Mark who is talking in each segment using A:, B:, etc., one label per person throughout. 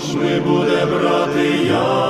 A: ж ми буде брати я.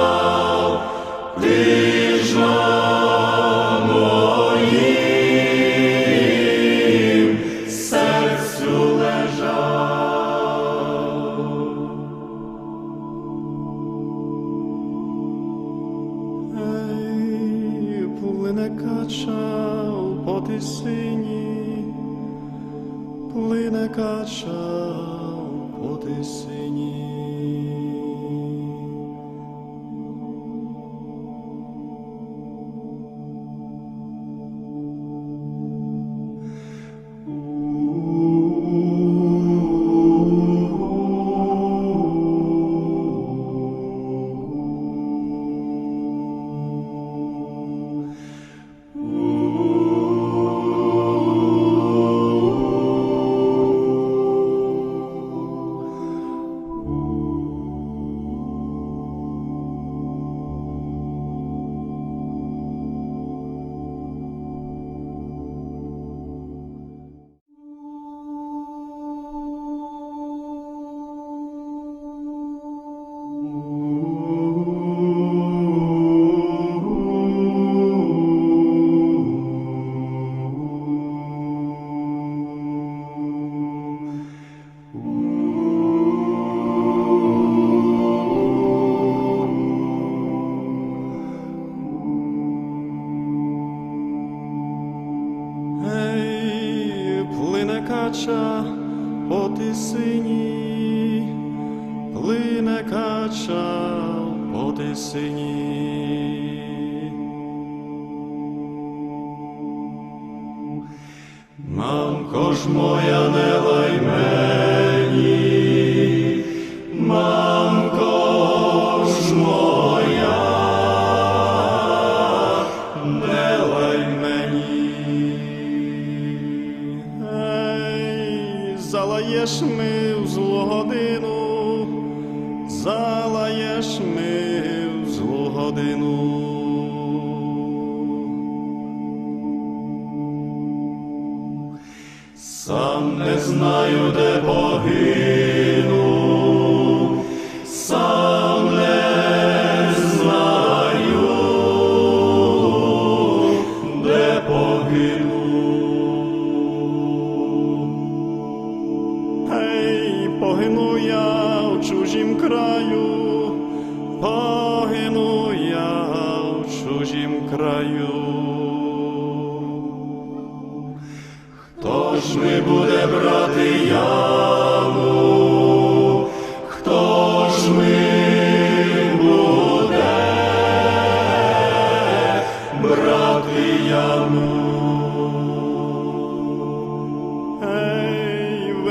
A: не знаю, де боги.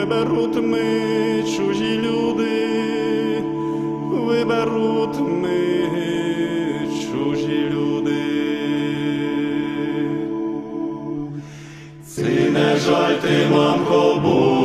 A: виберуть ми чужі люди, Виберут ми чужі люди. Ці не жаль ти, мамко, Бог.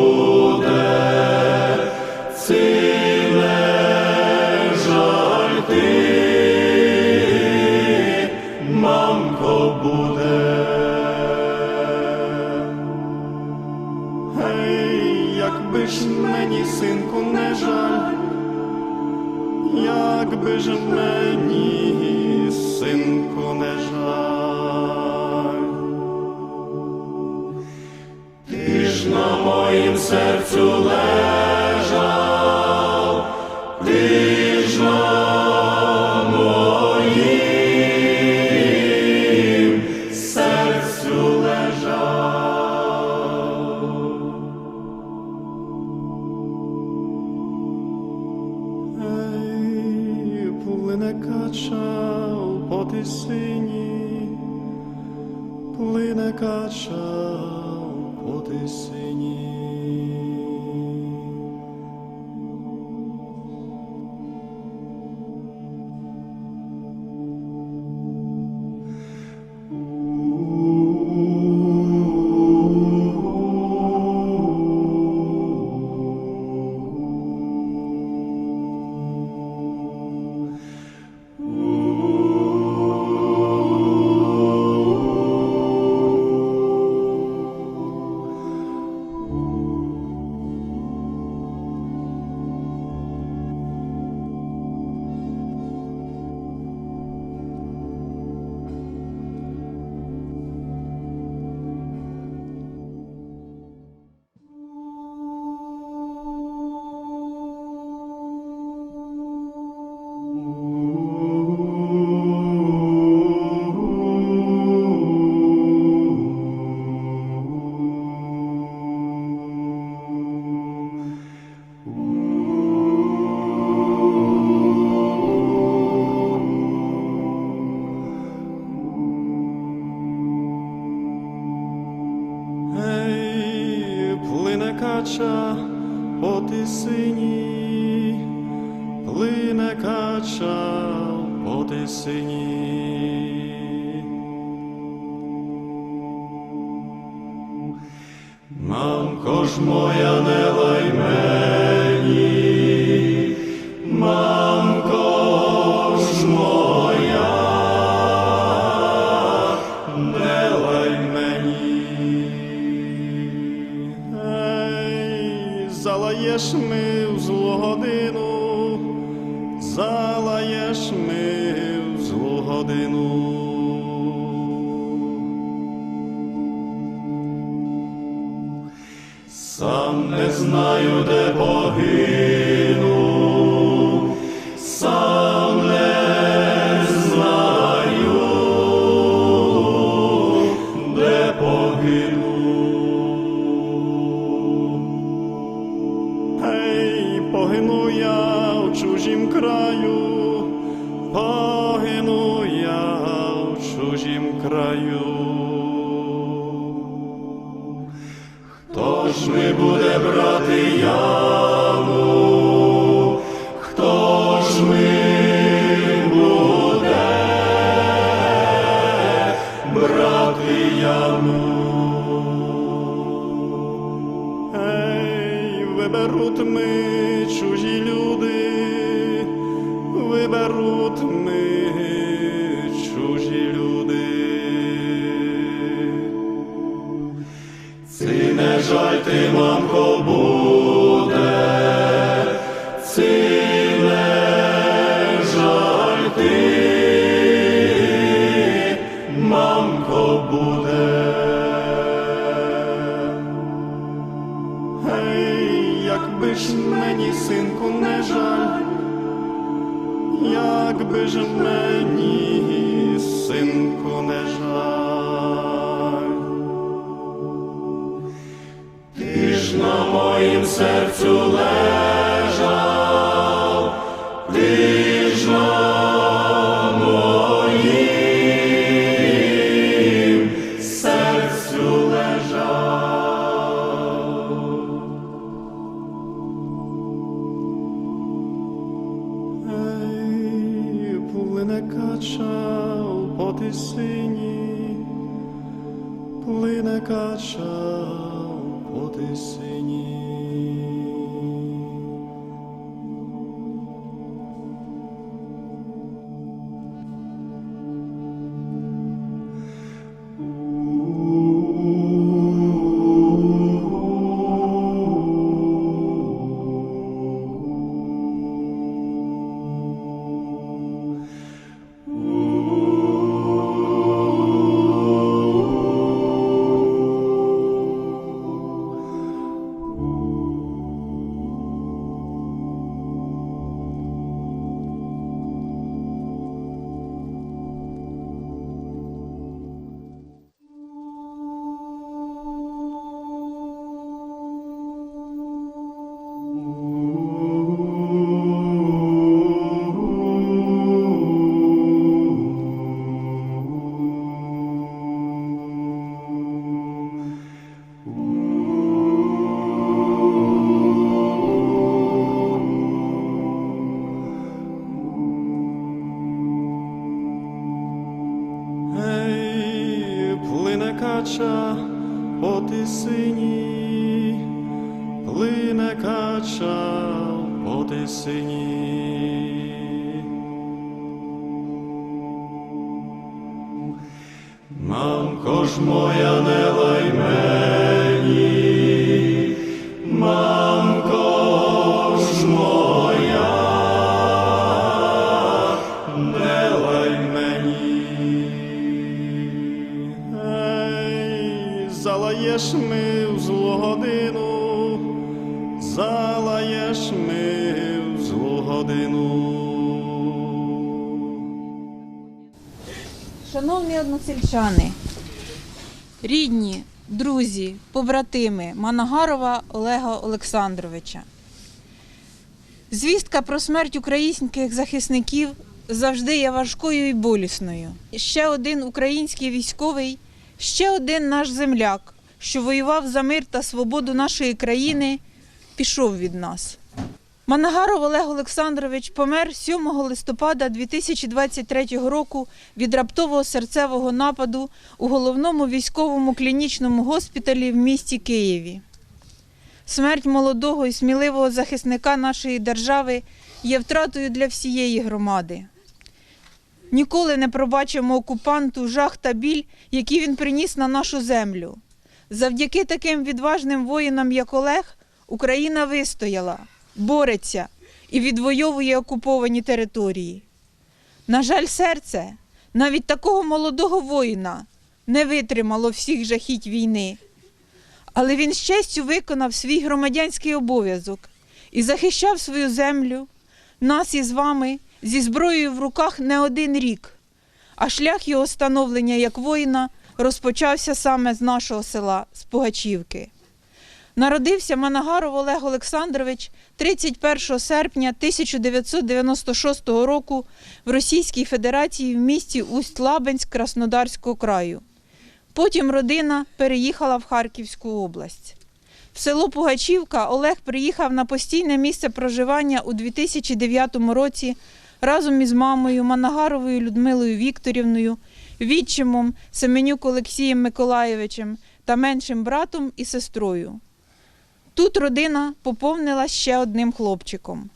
A: серцю легко. тисині, плине кача, по сині, Мамко ж моя не лайме. врожай ти, мамко, буде, ціле жаль мамко буде. Гей, якби ж мені, синку, не жаль, якби ж серцю лежав, ти ж моїм серцю лежав. Ей, плине кача по тисині, плине кача по тисині.
B: Односельчани, рідні, друзі, побратими Манагарова Олега Олександровича. Звістка про смерть українських захисників завжди є важкою і болісною. Ще один український військовий, ще один наш земляк, що воював за мир та свободу нашої країни, пішов від нас. Манагаров Олег Олександрович помер 7 листопада 2023 року від раптового серцевого нападу у головному військовому клінічному госпіталі в місті Києві. Смерть молодого і сміливого захисника нашої держави є втратою для всієї громади. Ніколи не пробачимо окупанту жах та біль, які він приніс на нашу землю. Завдяки таким відважним воїнам, як Олег, Україна вистояла, бореться і відвоює окуповані території. На жаль, серце навіть такого молодого воїна не витримало всіх жахіть війни. Але він з честю виконав свій громадянський обов'язок і захищав свою землю, нас із вами зі зброєю в руках не один рік. А шлях його становлення як воїна розпочався саме з нашого села, з Пугачівки. Народився Манагаров Олег Олександрович 31 серпня 1996 року в Російській Федерації в місті Усть-Лабинськ Краснодарського краю. Потім родина переїхала в Харківську область. В село Пугачівка Олег приїхав на постійне місце проживання у 2009 році разом із мамою Манагаровою Людмилою Вікторівною, відчимом Семенюк Олексієм Миколаєвичем та меншим братом і сестрою. Тут родина поповнила ще одним хлопчиком.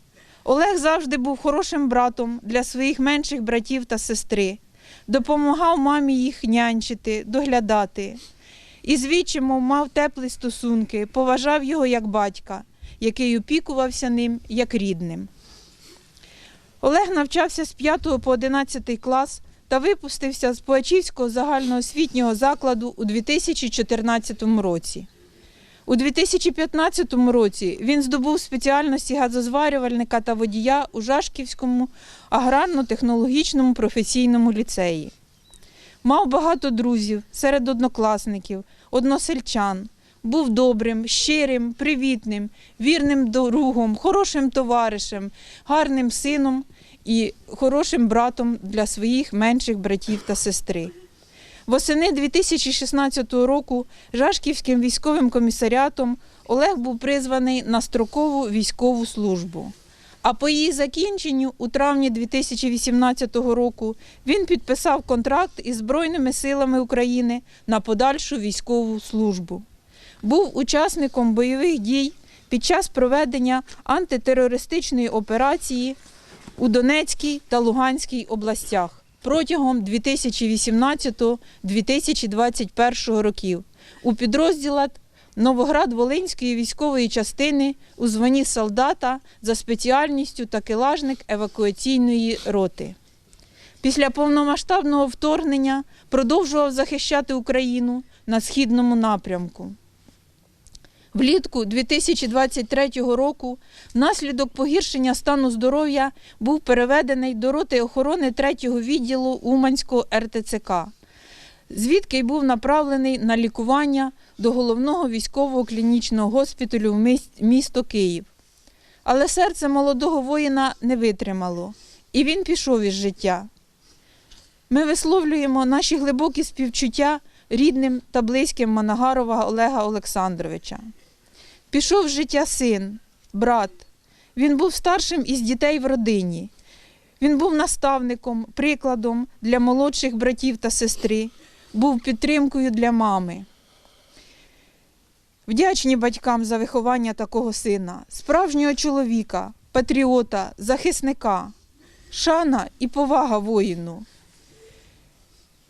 B: Олег завжди був хорошим братом для своїх менших братів та сестри, допомагав мамі їх нянчити, доглядати. І з мав теплі стосунки, поважав його як батька, який опікувався ним як рідним. Олег навчався з 5 по 11 клас та випустився з Пуачівського загальноосвітнього закладу у 2014 році. У 2015 році він здобув спеціальності газозварювальника та водія у Жашківському аграрно-технологічному професійному ліцеї. Мав багато друзів серед однокласників, односельчан. Був добрим, щирим, привітним, вірним другом, хорошим товаришем, гарним сином і хорошим братом для своїх менших братів та сестри. Восени 2016 року Жашківським військовим комісаріатом Олег був призваний на строкову військову службу. А по її закінченню у травні 2018 року він підписав контракт із Збройними силами України на подальшу військову службу. Був учасником бойових дій під час проведення антитерористичної операції у Донецькій та Луганській областях протягом 2018-2021 років у підрозділах Новоград-Волинської військової частини у званні солдата за спеціальністю такелажник евакуаційної роти. Після повномасштабного вторгнення продовжував захищати Україну на східному напрямку. Влітку 2023 року внаслідок погіршення стану здоров'я був переведений до роти охорони 3-го відділу Уманського РТЦК, звідки й був направлений на лікування до головного військового клінічного госпіталю в місто Київ. Але серце молодого воїна не витримало, і він пішов із життя. Ми висловлюємо наші глибокі співчуття рідним та близьким Манагарова Олега Олександровича. Пішов з життя син, брат. Він був старшим із дітей в родині. Він був наставником, прикладом для молодших братів та сестри, був підтримкою для мами. Вдячні батькам за виховання такого сина, справжнього чоловіка, патріота, захисника, шана і повага воїну.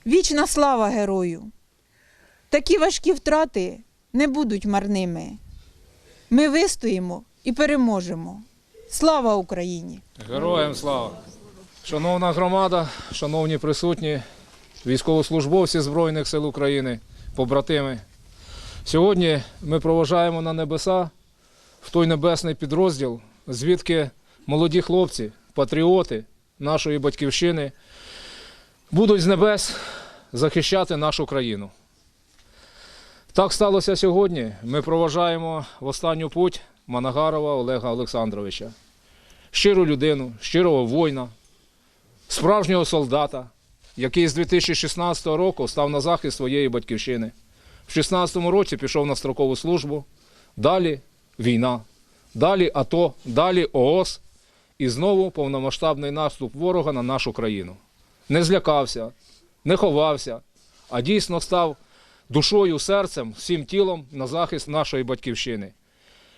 B: Вічна слава герою! Такі важкі втрати не будуть марними. Ми вистоїмо і переможемо. Слава Україні!
C: Героям слава! Шановна громада, шановні присутні, військовослужбовці Збройних сил України, побратими. Сьогодні ми проважаємо на небеса в той небесний підрозділ, звідки молоді хлопці, патріоти нашої батьківщини будуть з небес захищати нашу країну. Так сталося сьогодні. Ми проважаємо в останню путь Манагарова Олега Олександровича щиру людину, щирого воїна, справжнього солдата, який з 2016 року став на захист своєї батьківщини. В 2016 році пішов на строкову службу, далі війна, далі АТО, далі ООС і знову повномасштабний наступ ворога на нашу країну. Не злякався, не ховався, а дійсно став душою, серцем, всім тілом на захист нашої батьківщини.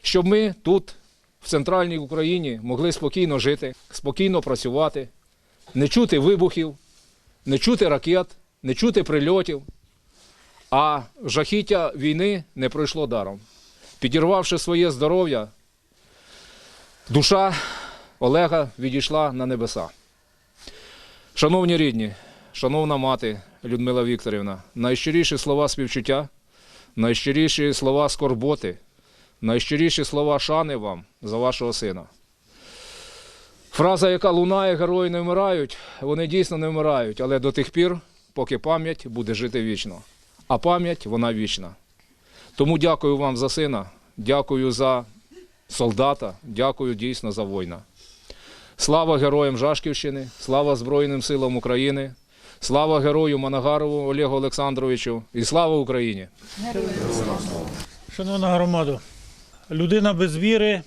C: Щоб ми тут в центральній Україні могли спокійно жити, спокійно працювати, не чути вибухів, не чути ракет, не чути прильотів. А жахіття війни не пройшло даром. Підірвавши своє здоров'я, душа Олега відійшла на небеса. Шановні рідні, шановна мати Людмила Вікторівна, найщиріші слова співчуття, найщиріші слова скорботи, найщиріші слова шани вам за вашого сина. Фраза, яка лунає, герої не вмирають, вони дійсно не вмирають, але до тих пір, поки пам'ять буде жити вічно. А пам'ять вона вічна. Тому дякую вам за сина, дякую за солдата, дякую дійсно за воїна. Слава героям Жашківщини, слава Збройним силам України, слава герою Манагарову Олегу Олександровичу і слава Україні!
D: Шановна громада, людина без віри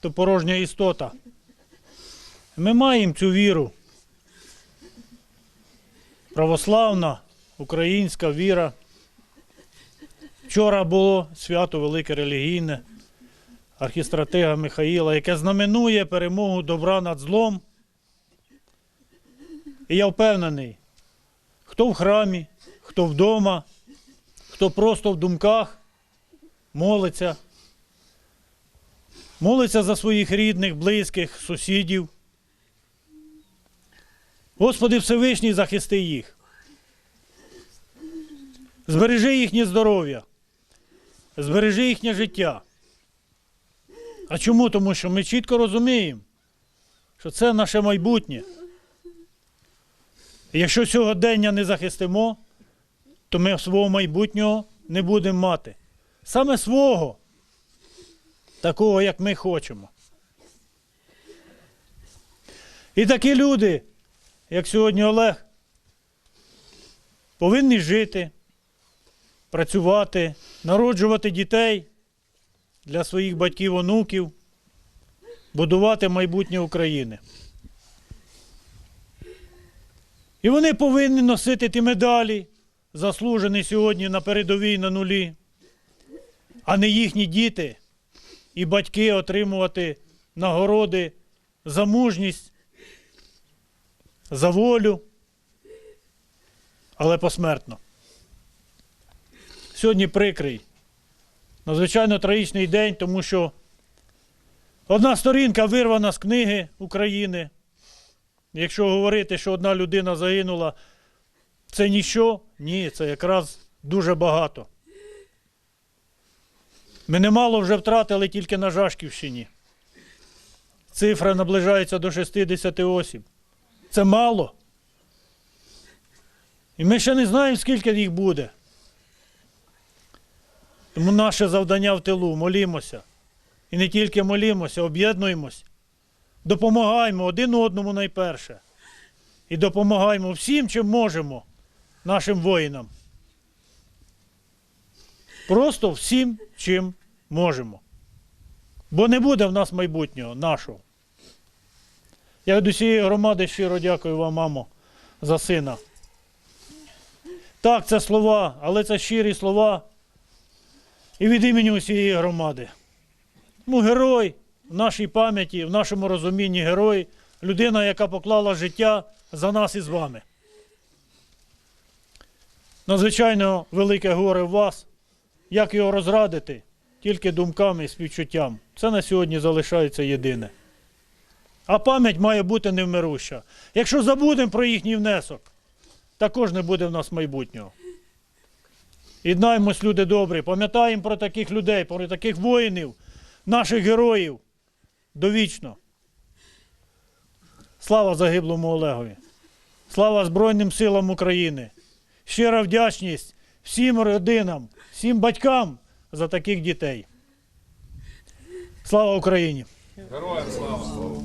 D: то порожня істота. Ми маємо цю віру. Православна, українська віра. Вчора було свято велике релігійне архістратига Михаїла, яке знаменує перемогу добра над злом. І я впевнений, хто в храмі, хто вдома, хто просто в думках молиться. Молиться за своїх рідних, близьких, сусідів. Господи Всевишній захисти їх. Збережи їхнє здоров'я. збережи їхнє життя. А чому? Тому що ми чітко розуміємо, що це наше майбутнє. Якщо сьогодення не захистимо, то ми свого майбутнього не будемо мати. Саме свого, такого, як ми хочемо. І такі люди, як сьогодні Олег, повинні жити, працювати, народжувати дітей для своїх батьків, онуків, будувати майбутнє України. І вони повинні носити ті медалі, заслужені сьогодні на передовій на нулі, а не їхні діти і батьки отримувати нагороди за мужність, за волю, але посмертно. Сьогодні прикрий, надзвичайно трагічний день, тому що одна сторінка вирвана з книги України. Якщо говорити, що одна людина загинула, це ніщо? Ні, це якраз дуже багато. Ми немало вже втратили тільки на Жашківщині. Цифра наближається до 60 осіб. Це мало. І ми ще не знаємо, скільки їх буде. Тому наше завдання в тилу молімося. І не тільки молімося, об'єднуємось, допомагаємо один одному найперше. І допомагаємо всім, чим можемо нашим воїнам. Просто всім, чим можемо. Бо не буде в нас майбутнього нашого. Я від усієї громади щиро дякую вам, мамо, за сина. Так, це слова, але це щирі слова. І від імені усієї громади. Ну, герой в нашій пам'яті, в нашому розумінні герой, людина, яка поклала життя за нас і з вами. Надзвичайно велике горе в вас. Як його розрадити? Тільки думками і співчуттям. Це на сьогодні залишається єдине. А пам'ять має бути невмируща. Якщо забудемо про їхній внесок, також не буде в нас майбутнього. Єднаємось, люди добрі, пам'ятаємо про таких людей, про таких воїнів, наших героїв довічно. Слава загиблому Олегові! Слава Збройним силам України! Щира вдячність всім родинам, всім батькам за таких дітей. Слава Україні!
C: Героям слава!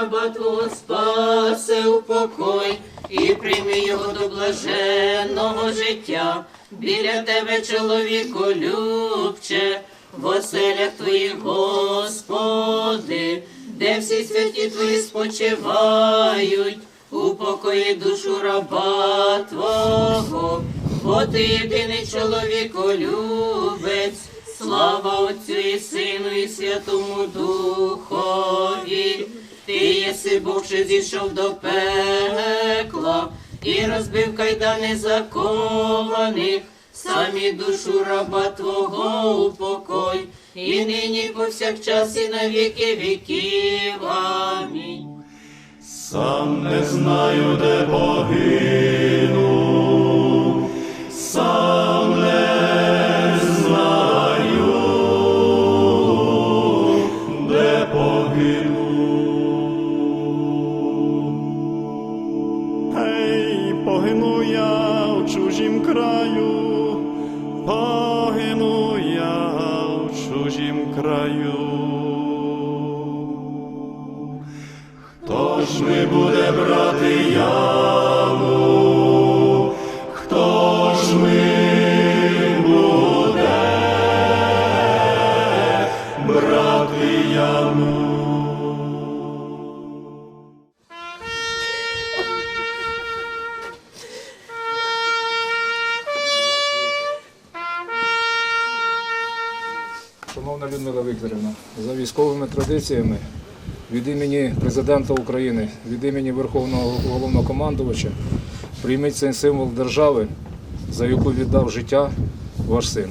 E: Раба Твого спасе у покой і прийми його до блаженного життя. Біля тебе, чоловіку, любче, в оселях твоїх, Господи, де всі святі твої спочивають, у покої душу раба Твого, бо ти єдиний чоловіку, любець. Слава Отцю і Сину, і Святому Духові. Ти єси що зійшов до пекла і розбив кайдани закованих, самі душу раба Твого упокой, і нині повсякчас, і на віки віків. Амінь.
A: Сам не знаю, де погину, в чужім краю. Хто ж ми буде брати яму?
C: Традиціями від імені Президента України, від імені Верховного Головнокомандувача прийміть цей символ держави, за яку віддав життя ваш син.